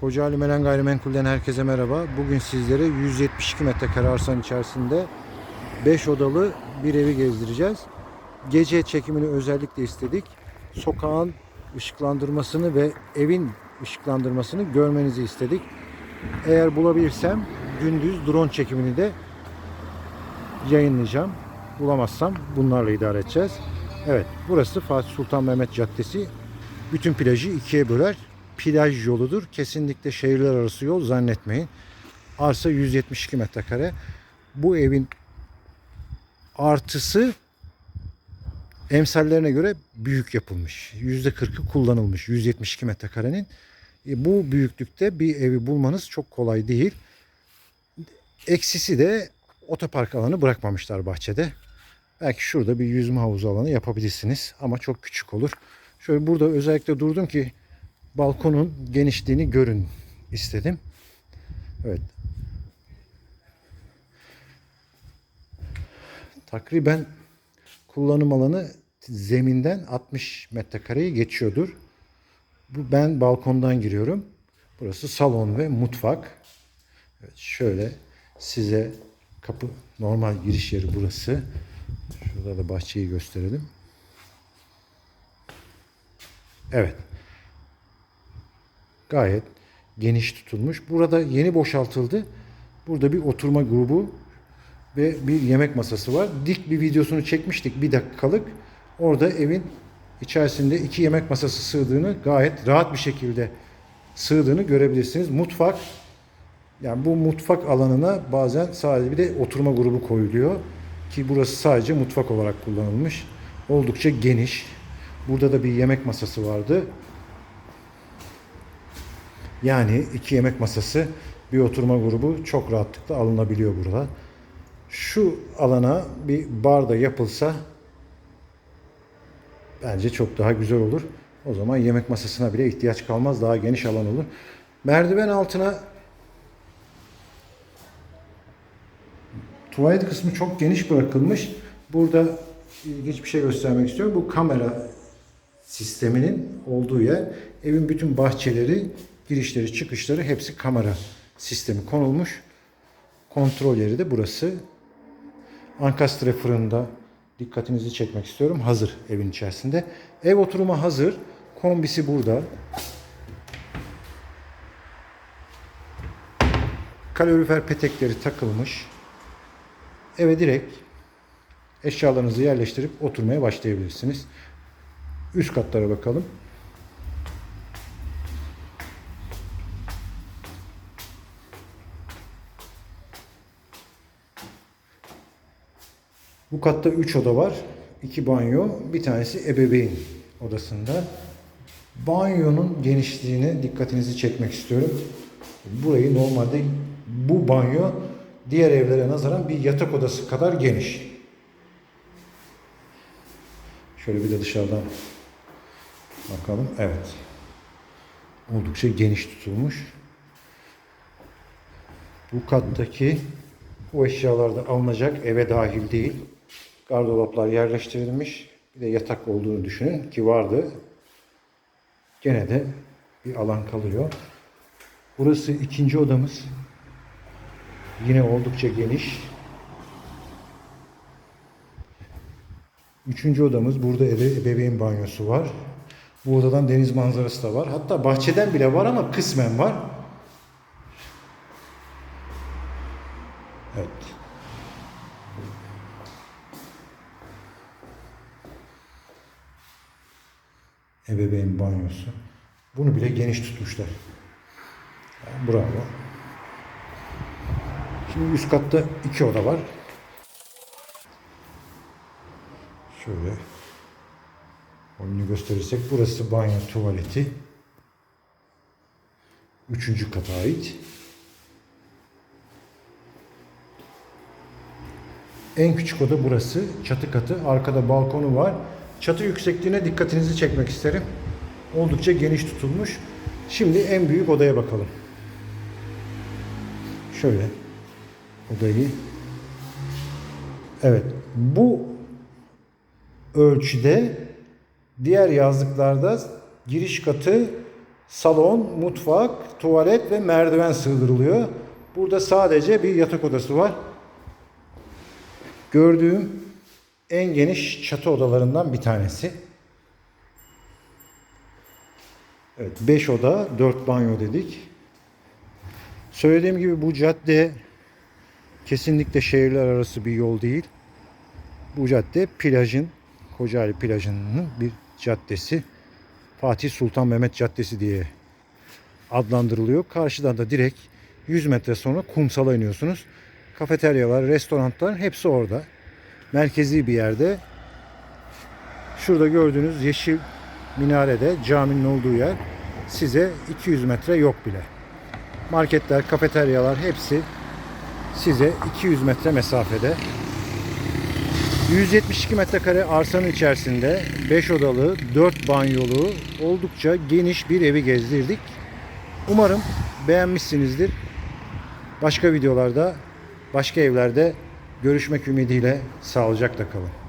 Kocaeli Melen Gayrimenkul'den herkese merhaba. Bugün sizlere 172 metrekare arsanın içerisinde 5 odalı bir evi gezdireceğiz. Gece çekimini özellikle istedik. Sokağın ışıklandırmasını ve evin ışıklandırmasını görmenizi istedik. Eğer bulabilirsem gündüz drone çekimini de yayınlayacağım. Bulamazsam bunlarla idare edeceğiz. Evet, burası Fatih Sultan Mehmet Caddesi. Bütün plajı ikiye böler. Plaj yoludur. Kesinlikle şehirler arası yol zannetmeyin. Arsa 172 metrekare. Bu evin artısı emsallerine göre büyük yapılmış. %40'ı kullanılmış 172 metrekarenin. E, bu büyüklükte bir evi bulmanız çok kolay değil. Eksisi de otopark alanı bırakmamışlar bahçede. Belki şurada bir yüzme havuzu alanı yapabilirsiniz ama çok küçük olur. Şöyle burada özellikle durdum ki balkonun genişliğini görün istedim. Evet. Takriben kullanım alanı zeminden 60 metrekareyi geçiyordur. Bu ben balkondan giriyorum. Burası salon ve mutfak. Evet, şöyle size kapı normal giriş yeri burası. Şurada da bahçeyi gösterelim. Evet. Gayet geniş tutulmuş. Burada yeni boşaltıldı. Burada bir oturma grubu ve bir yemek masası var. Dik bir videosunu çekmiştik bir dakikalık. Orada evin içerisinde iki yemek masası sığdığını gayet rahat bir şekilde sığdığını görebilirsiniz. Mutfak yani bu mutfak alanına bazen sadece bir de oturma grubu koyuluyor ki burası sadece mutfak olarak kullanılmış. Oldukça geniş. Burada da bir yemek masası vardı. Yani iki yemek masası, bir oturma grubu çok rahatlıkla alınabiliyor burada. Şu alana bir bar da yapılsa bence çok daha güzel olur. O zaman yemek masasına bile ihtiyaç kalmaz. Daha geniş alan olur. Merdiven altına tuvalet kısmı çok geniş bırakılmış. Burada ilginç bir şey göstermek istiyorum. Bu kamera sisteminin olduğu yer. Evin bütün bahçeleri, girişleri, çıkışları hepsi kamera sistemi konulmuş. Kontrol yeri de burası. Ankastre fırında dikkatinizi çekmek istiyorum. Hazır evin içerisinde. Ev oturuma hazır. Kombisi burada. Kalorifer petekleri takılmış. Eve direkt eşyalarınızı yerleştirip oturmaya başlayabilirsiniz. Üst katlara bakalım. Bu katta 3 oda var. 2 banyo, bir tanesi ebeveyn odasında. Banyonun genişliğine dikkatinizi çekmek istiyorum. Burayı normalde bu banyo diğer evlere nazaran bir yatak odası kadar geniş. Şöyle bir de dışarıdan bakalım. Evet. Oldukça geniş tutulmuş. Bu kattaki bu eşyalar da alınacak eve dahil değil. Gardolaplar yerleştirilmiş. Bir de yatak olduğunu düşünün ki vardı. Gene de bir alan kalıyor. Burası ikinci odamız. Yine oldukça geniş. Üçüncü odamız. Burada ebe, ebeveyn banyosu var. Bu odadan deniz manzarası da var. Hatta bahçeden bile var ama kısmen var. Evet. Ebeveyn banyosu. Bunu bile geniş tutmuşlar. Yani bravo. Şimdi üst katta iki oda var. Şöyle oyunu gösterirsek burası banyo tuvaleti. Üçüncü kata ait. En küçük oda burası. Çatı katı. Arkada balkonu var. Çatı yüksekliğine dikkatinizi çekmek isterim. Oldukça geniş tutulmuş. Şimdi en büyük odaya bakalım. Şöyle odayı. Evet. Bu ölçüde diğer yazlıklarda giriş katı salon, mutfak, tuvalet ve merdiven sığdırılıyor. Burada sadece bir yatak odası var. Gördüğüm en geniş çatı odalarından bir tanesi. Evet 5 oda, 4 banyo dedik. Söylediğim gibi bu cadde kesinlikle şehirler arası bir yol değil. Bu cadde plajın, Kocaeli plajının bir caddesi. Fatih Sultan Mehmet Caddesi diye adlandırılıyor. Karşıdan da direkt 100 metre sonra kumsala iniyorsunuz. Kafeteryalar, restoranlar hepsi orada. Merkezi bir yerde. Şurada gördüğünüz yeşil minarede caminin olduğu yer size 200 metre yok bile. Marketler, kafeteryalar hepsi size 200 metre mesafede. 172 metrekare arsanın içerisinde 5 odalı, 4 banyolu, oldukça geniş bir evi gezdirdik. Umarım beğenmişsinizdir. Başka videolarda, başka evlerde görüşmek ümidiyle sağlıcakla kalın.